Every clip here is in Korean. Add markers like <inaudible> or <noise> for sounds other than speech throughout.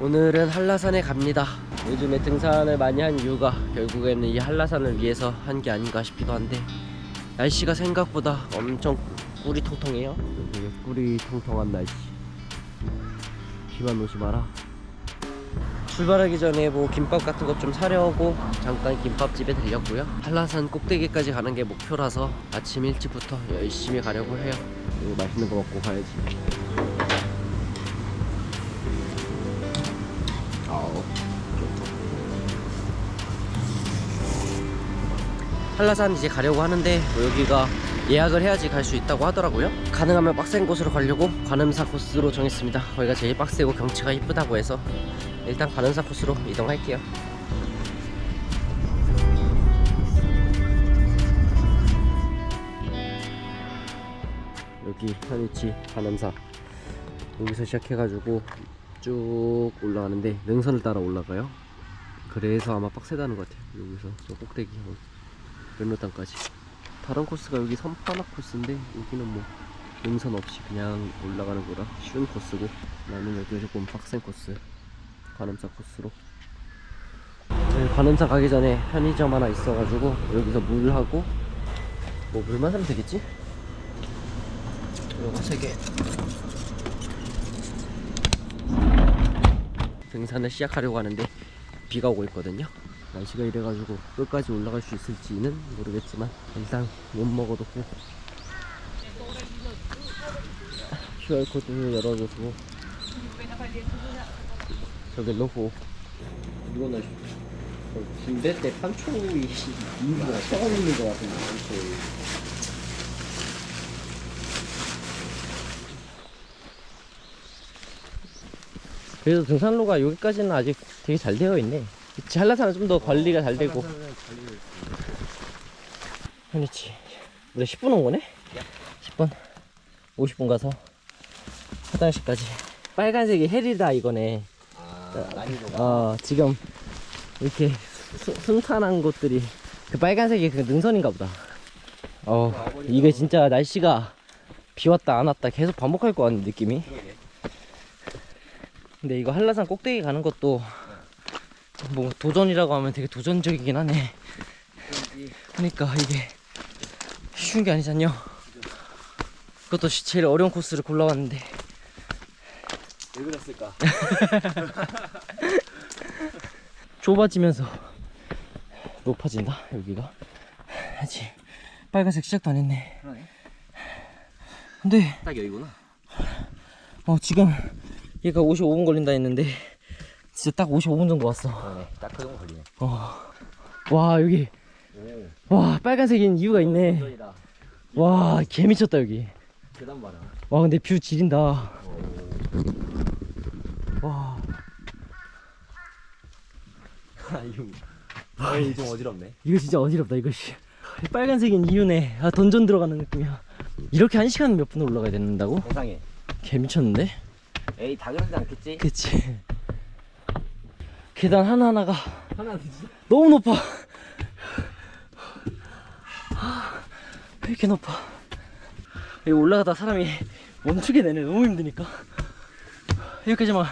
오늘은 한라산에 갑니다. 요즘에 등산을 많이 한 이유가 결국에는 이 한라산을 위해서 한 게 아닌가 싶기도 한데 날씨가 생각보다 엄청 꿀이 통통해요. 되게 꿀이 통통한 날씨. 비만 오지 마라. 출발하기 전에 뭐 김밥 같은 것 좀 사려고 잠깐 김밥집에 들렸고요. 한라산 꼭대기까지 가는 게 목표라서 아침 일찍부터 열심히 가려고 해요. 맛있는 거 먹고 가야지. 한라산 이제 가려고 하는데 뭐 여기가 예약을 해야지 갈 수 있다고 하더라고요. 가능하면 빡센 곳으로 가려고 관음사 코스로 정했습니다. 거기가 제일 빡세고 경치가 이쁘다고 해서 일단 관음사 코스로 이동할게요. 여기 현위치 관음사 여기서 시작해가지고 쭉 올라가는데 능선을 따라 올라가요. 그래서 아마 빡세다는 것 같아요. 여기서 저 꼭대기 몇로단까지. 다른 코스가 여기 선파나 코스인데 여기는 뭐 능선 없이 그냥 올라가는 거라 쉬운 코스고 나는 여기 조금 빡센 코스 관음사 코스로. 저희 관음사 가기 전에 편의점 하나 있어가지고 여기서 물하고 뭐 물만 사면 되겠지? 요거 세개. 등산을 시작하려고 하는데 비가 오고 있거든요 날씨가 이래가지고 끝까지 올라갈 수 있을지는 모르겠지만 일단 못 먹어놓고 QR코드 열어줘서 저기 놓고. 이거는 군대 때 판초이 이유가 처음 있는 것 같은데 판초이. 그래도 등산로가 여기까지는 아직 되게 잘 되어 있네. 그치, 한라산은 좀 더 관리가 잘 되고. 그렇지. 우리 10분 온 거네? 10분. 50분 가서 화장실까지. 빨간색이 헬이다 이거네. 아, 난이도가. 어, 지금 이렇게 수- 순탄한 곳들이 그 빨간색이 그 능선인가 보다. 어, 이게 진짜 날씨가 비 왔다 안 왔다 계속 반복할 것 같은 느낌이. 근데 이거 한라산 꼭대기 가는 것도 뭐 도전이라고 하면 되게 도전적이긴 하네. 그러니까 이게 쉬운 게 아니잖요. 그것도 시- 제일 어려운 코스를 골라왔는데 왜 그랬을까? <laughs> 좁아지면서 높아진다 여기가. 아직 빨간색 시작도 안 했네. 그러네. 근데 딱 여기구나. 어 지금 얘가 55분 걸린다 했는데 진짜 딱 55분 정도 왔어. 그러네. 딱 그 정도 걸리네. 어. 와 여기 오. 와 빨간색인 이유가 있네. 와 개미쳤다 여기. 계단 봐라. 와 근데 뷰 지린다. 오. 와 아, 이거. 아, 이거 좀 어지럽네. 이거 진짜 어지럽다 이거 씨. 빨간색인 이유네. 아 던전 들어가는 느낌이야. 이렇게 한 시간 몇 분을 올라가야 된다고? 세상에. 개미쳤는데? 에이, 당연하지 않겠지? 그치. 계단 하나하나가 하나? 너무 높아. 왜 이렇게 높아? 여기 올라가다 사람이 멈추게 되네. 너무 힘드니까. 여기까지만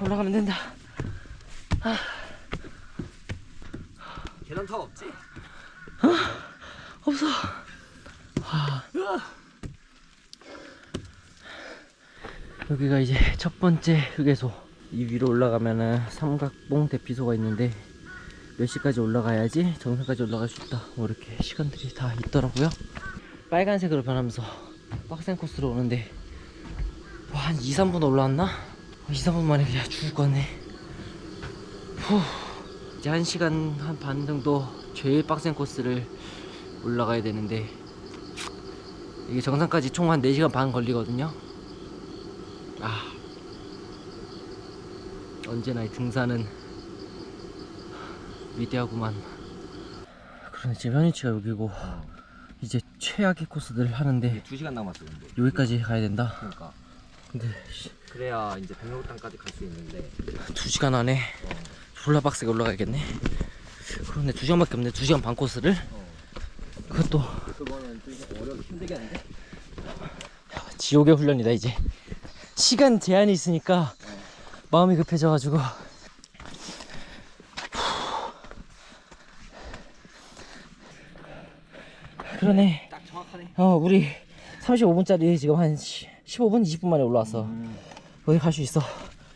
올라가면 된다. 계단 탑 없지? 없어. 와. 여기가 이제 첫 번째 휴게소. 이 위로 올라가면은 삼각봉 대피소가 있는데 몇 시까지 올라가야지 정상까지 올라갈 수 있다. 뭐 이렇게 시간들이 다 있더라고요. 빨간색으로 변하면서 빡센 코스로 오는데 와, 한 2, 3분 올라왔나? 2, 3분 만에 그냥 죽을 것 같네. 후. 이제 1시간 한 반 정도 제일 빡센 코스를 올라가야 되는데 이게 정상까지 총 한 4시간 반 걸리거든요 아 언제나 이 등산은 위대하구만 그런데 지금 현위치가 여기고 이제 최악의 코스들을 하는데 2시간 남았어, 근데. 여기까지 가야 된다 그러니까. 근데 씨, 그래야 이제 백록당까지 갈 수 있는데. 2시간 안에 졸라 빡세게 올라가야겠네 그런데 2시간밖에 없네 2시간 반 코스를 어. 그것도 그거는 좀 어렵 힘들게 하는데? 지옥의 훈련이다 이제 시간 제한이 있으니까 마음이 급해져가지고. 그러네. 딱 정확하네. 어 우리 35분짜리 지금 한 15분 20분 만에 올라왔어 어디 갈 수 있어.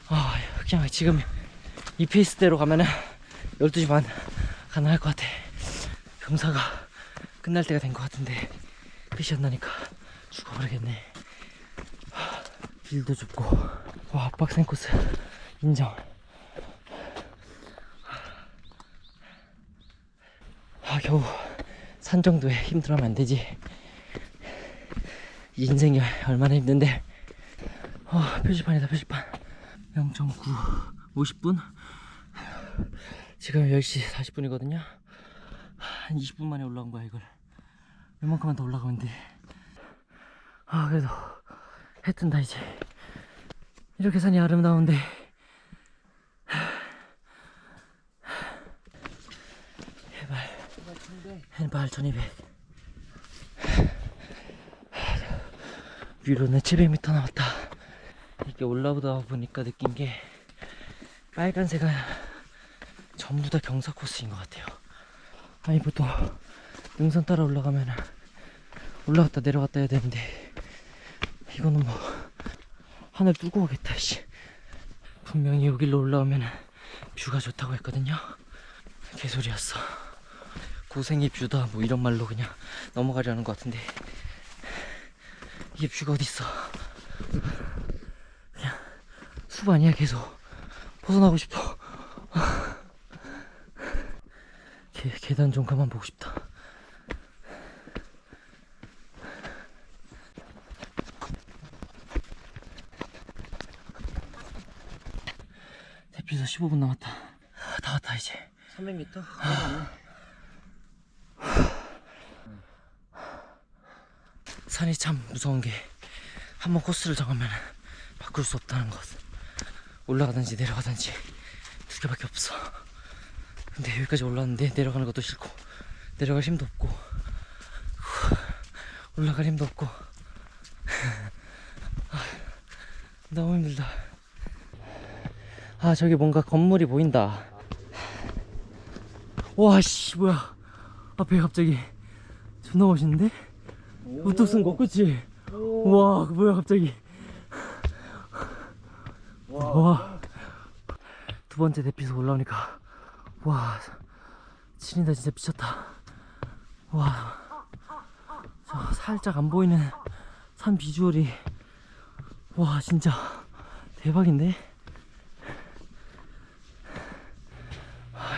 아 그냥 지금 이 페이스대로 가면은 12시 반 가능할 것 같아. 경사가 끝날 때가 된 것 같은데 끝이 안 나니까 죽어버리겠네. 하, 길도 좁고 와 빡센 코스. 인정. 아 겨우 산 정도에 힘들어하면 안 되지. 이 인생이 얼마나 힘든데. 어, 표지판이다 표지판. 0.9 50분? 지금 10시 40분이거든요. 한 20분 만에 올라온 거야 이걸. 이만큼만 더 올라가면 돼아 그래도 해 뜬다 이제 이렇게 산이 아름다운데 해발 해발 1200 위로는 700m 남았다. 이렇게 올라오다 보니까 느낀 게 빨간색은 전부 다 경사 코스인 것 같아요. 아니 보통 능선 따라 올라가면 올라갔다 내려갔다 해야 되는데 이거는 뭐 하늘 뚫고 오겠다 씨. 분명히 여기로 올라오면 뷰가 좋다고 했거든요. 개소리였어. 고생이 뷰다 뭐 이런 말로 그냥 넘어가려는 것 같은데 이게 뷰가 어딨어 그냥 숲 아니야 계속 벗어나고 싶어 계, 계단 좀 그만 보고 싶다 대피소 15분 남았다 아, 다 왔다 이제 300m? 산이 참 무서운 게 한 번 코스를 정하면 바꿀 수 없다는 것. 올라가든지 내려가든지 두 개밖에 없어. 근데 여기까지 올라왔는데 내려가는 것도 싫고 내려갈 힘도 없고 후, 올라갈 힘도 없고 <laughs> 아, 너무 힘들다. 아 저기 뭔가 건물이 보인다. 와씨 뭐야. 앞에 갑자기 존나 멋있는데? 우뚝 쓴거 그치? 우와 그 뭐야 갑자기. 와. 두 번째 대피소 올라오니까. 와 진이다 진짜 미쳤다. 와저 살짝 안 보이는 산 비주얼이. 와 진짜 대박인데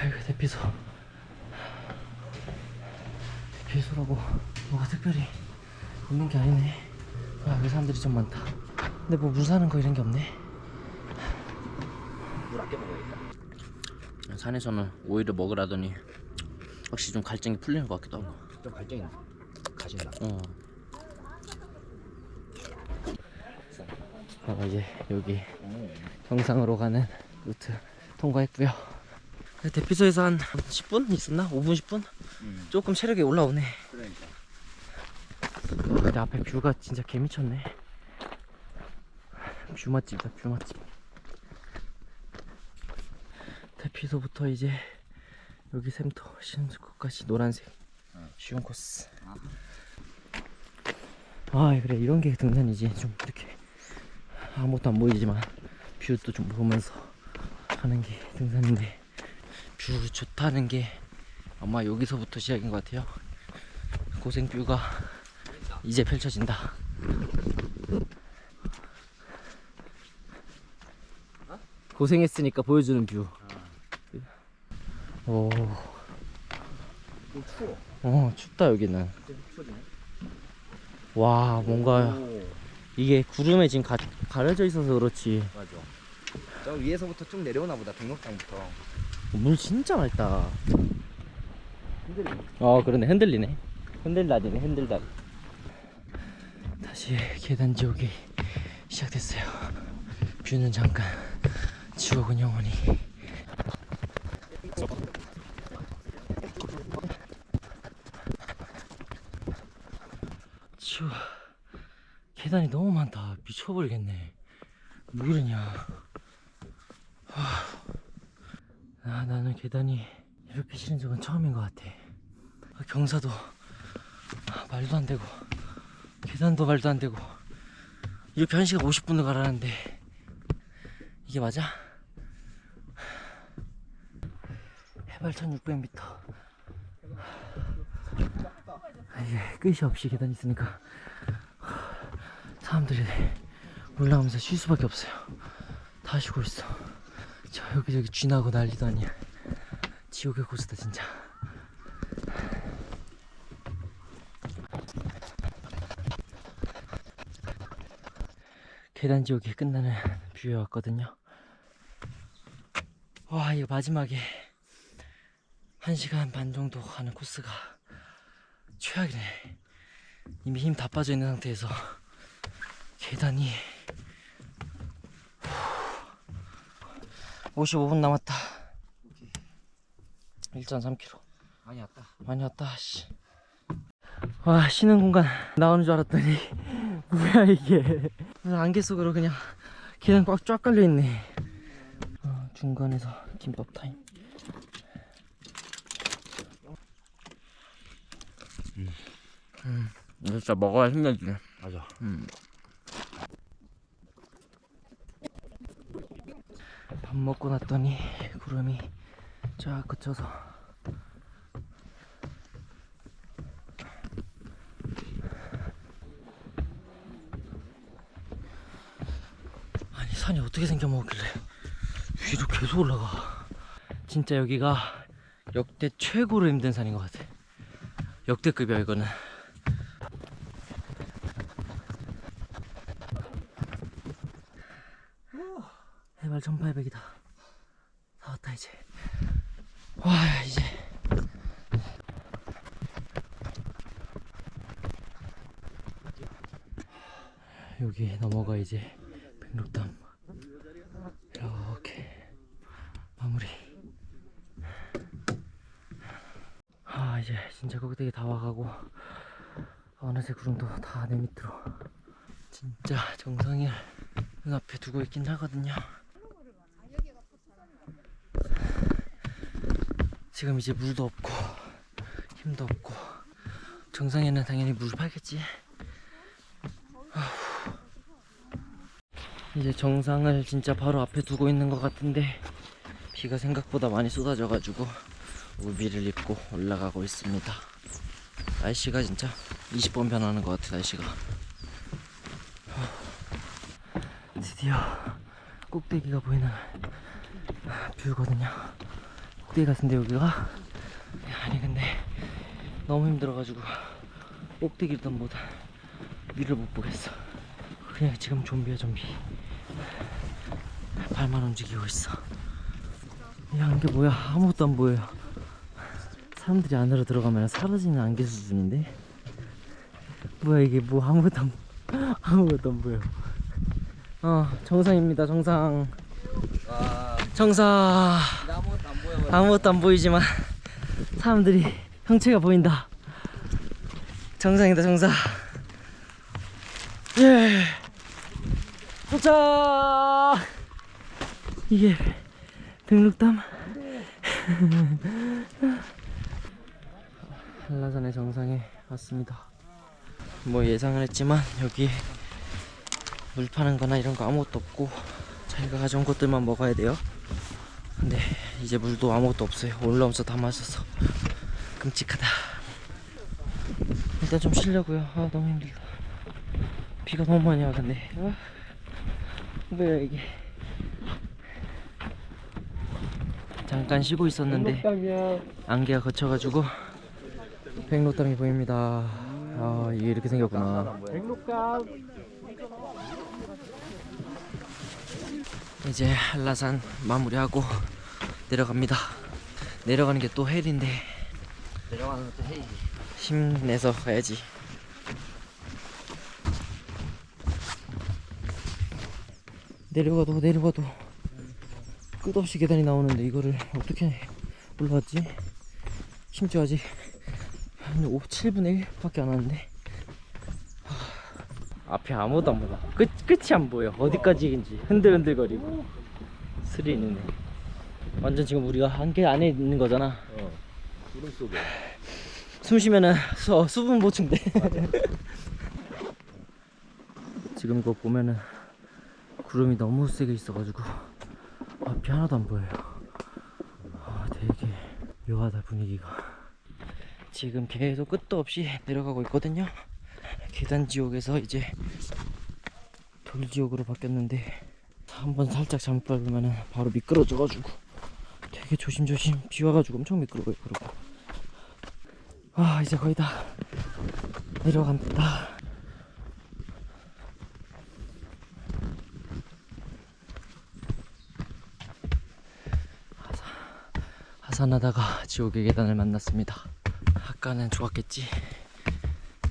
아 이거 대피소 대피소라고 뭐가 특별히 있는 게 아니네. 아, 여기 사람들이 좀 많다. 근데 뭐 물 사는 거 이런 게 없네. 물 아껴 먹어야겠다. 산에서는 오이를 먹으라더니 확실히 좀 갈증이 풀리는 것 같기도 하고. 좀 발전이 가신다. 어. 아, 이제 여기 정상으로 가는 루트 통과했고요. 대피소에서 한 10분 있었나? 5분 10분? 음. 조금 체력이 올라오네. 그러니까. 와, 근데 앞에 뷰가 진짜 개미쳤네. 뷰 맛집이다, 뷰 맛집. 대피소부터 이제 여기 샘터 신수국까지 노란색 쉬운 코스. 아, 그래 이런 게 등산이지. 좀 이렇게 아무것도 안 보이지만 뷰도 좀 보면서 하는 게 등산인데 뷰 좋다는 게 아마 여기서부터 시작인 것 같아요. 고생 뷰가 이제 펼쳐진다. 고생했으니까 보여주는 뷰. 오, 좀 추워. 어 춥다 여기는. 와 뭔가 오, 이게 구름에 지금 가, 가려져 있어서 그렇지. 맞아. 저 위에서부터 쭉 내려오나 보다. 백록당부터. 물 진짜 맑다. 어 그러네 흔들리네. 흔들다리네 흔들다리. 다시 계단 지옥이 시작됐어요. 뷰는 잠깐, 지옥은 영원히. 추워. 계단이 너무 많다. 미쳐버리겠네. 뭐 이러냐. 아, 나는 계단이 이렇게 싫은 적은 처음인 것 같아. 아, 경사도 아, 말도 안 되고 계단도 말도 안 되고 이렇게 1시간 50분을 가라는데 이게 맞아? 해발 1600m 아, 이게 끝이 없이 계단 있으니까 사람들이 올라가면서 쉴 수밖에 없어요 다 쉬고 있어 저 여기저기 쥐나고 난리도 아니야 지옥의 코스다 진짜. 계단 지옥이 끝나는 뷰에 왔거든요. 와 이거 마지막에 1시간 반 정도 가는 코스가 최악이네. 이미 힘 다 빠져 있는 상태에서 계단이 55분 남았다 1.3km 많이 왔다. 많이 왔다 씨. 와 쉬는 공간 나오는 줄 알았더니 <laughs> 뭐야 이게 무슨 안개 속으로 그냥 계단 꽉 쫙 깔려 있네 어, 중간에서 김밥 타임 음, 진짜 먹어야 힘내지 맞아. 음. 밥 먹고 났더니 구름이 쫙 그쳐서. 아니 산이 어떻게 생겨 먹길래 위로 계속 올라가? 진짜 여기가 역대 최고로 힘든 산인 것 같아. 역대급이야 이거는 해발 1800이다. 다 왔다 이제. 와 이제. 여기 넘어가 이제. 백록담. 이렇게. 마무리. 아 이제 진짜 꼭대기 다 와가고 어느새 구름도 다 내 밑으로. 진짜 정상을 눈앞에 두고 있긴 하거든요. 지금 이제 물도 없고 힘도 없고 정상에는 당연히 물 팔겠지. 이제 정상을 진짜 바로 앞에 두고 있는 것 같은데 비가 생각보다 많이 쏟아져가지고 우비를 입고 올라가고 있습니다. 날씨가 진짜 20번 변하는 것 같아 날씨가. 드디어 꼭대기가 보이는 뷰거든요. 꼭대기 같은데 여기가 아니 근데 너무 힘들어가지고 꼭대기든 뭐든 위를 못 보겠어. 그냥 지금 좀비야 좀비. 발만 움직이고 있어. 이 안개 뭐야? 아무것도 안 보여요. 사람들이 안으로 들어가면 사라지는 안개 수준인데. 뭐야 이게 뭐 아무것도 안 아무것도 안 보여. 어 정상입니다 정상 와, 정상 아무것도 안 보이지만 사람들이 형체가 보인다. 정상이다 정상. 예. 도착! 이게 백록담? <laughs> 한라산의 정상에 왔습니다. 뭐 예상을 했지만 여기 물 파는 거나 이런 거 아무것도 없고 자기가 가져온 것들만 먹어야 돼요. 근데 이제 물도 아무것도 없어요. 올라오면서 다 마셔서 끔찍하다. 일단 좀 쉬려고요. 아 너무 힘들다. 비가 너무 많이 와 근데 아, 뭐야 이게. 잠깐 쉬고 있었는데 안개가 걷혀가지고 백록담이 보입니다. 아 이게 이렇게 생겼구나. 이제 한라산 마무리하고 내려갑니다. 내려가는 게 또 헬인데 내려가는 것도 헤이. 힘내서 가야지. 내려가도 내려가도 끝없이 계단이 나오는데 이거를 어떻게 올라갔지? 심지어 아직 한 5, 7분의 1밖에 안 왔는데 하, 앞에 아무도 안 보여 끝, 끝이 안 보여 어디까지인지 흔들흔들거리고 스릴 있네. 완전 지금 우리가 한계 안에 있는 거잖아. 어. 구름 속에. 숨 쉬면은 수, 수분 보충돼. <laughs> 지금 이거 보면은 구름이 너무 세게 있어가지고 앞이 하나도 안 보여요. 아, 되게 묘하다 분위기가. 지금 계속 끝도 없이 내려가고 있거든요. 계단 지옥에서 이제 돌 지옥으로 바뀌었는데 한번 살짝 잘못 밟으면은 바로 미끄러져가지고 되게 조심조심 비 와가지고 엄청 미끄러워요. 그러고. 아 이제 거의 다 내려간다 하산하다가 지옥의 계단을 만났습니다 아까는 좋았겠지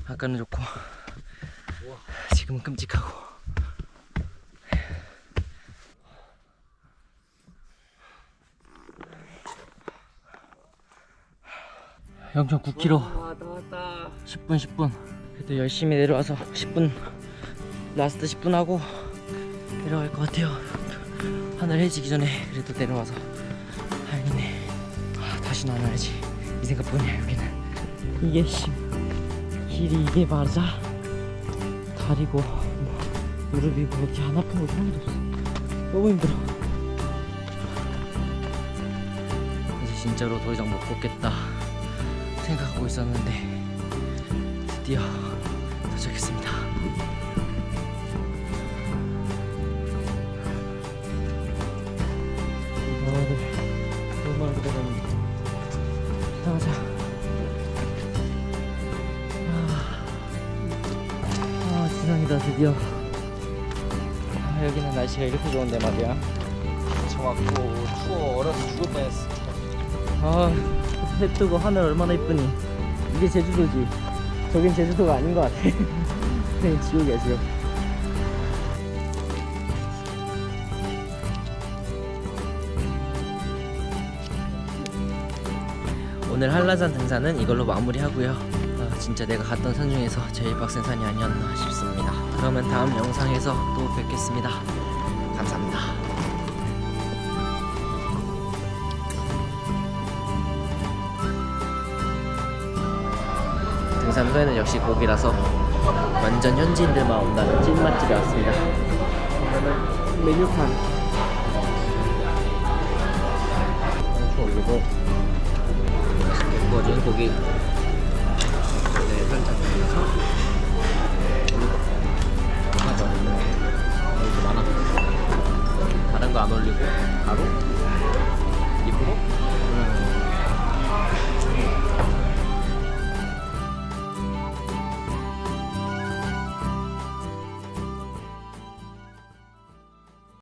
아까는 좋고 지금은 끔찍하고 영천 9km 왔다 왔다. 10분 10분. 그래도 열심히 내려와서 10분 라스트 10분 하고 내려갈 것 같아요. 하늘 해지기 전에 그래도 내려와서 다행이네. 아, 다시 나와야지. 이 생각뿐이야 여기는. 이게 씨 길이 이게 맞아? 다리고 뭐, 무릎이고 어디 안 아픈 거 하나도 없어. 너무 힘들어. 이제 진짜로 더 이상 못 걷겠다 생각하고 있었는데 드디어 도착했습니다. 너희들 얼마나 기다렸는데 가자. 아, 아 지상이다 드디어. 아, 여기는 날씨가 이렇게 좋은데 말이야. 정확고 추워 얼어서 죽을 뻔했어. 아, 해 뜨고 하늘 얼마나 이쁘니. 이게 제주도지. 저긴 제주도가 아닌 것 같아. 그냥 <laughs> 지옥이야, 지옥. 오늘 한라산 등산은 이걸로 마무리하고요. 아, 진짜 내가 갔던 산 중에서 제일 빡센 산이 아니었나 싶습니다. 그러면 다음 영상에서 또 뵙겠습니다. 후에는 역시 고기라서 완전 현지인들만 온다는 찐 맛집에 왔습니다. 메뉴판. 상추 올리고 구워진 고기. 네, 살짝 올려서. 하나 더 여기 많아. 다른 거 안 올리고 바로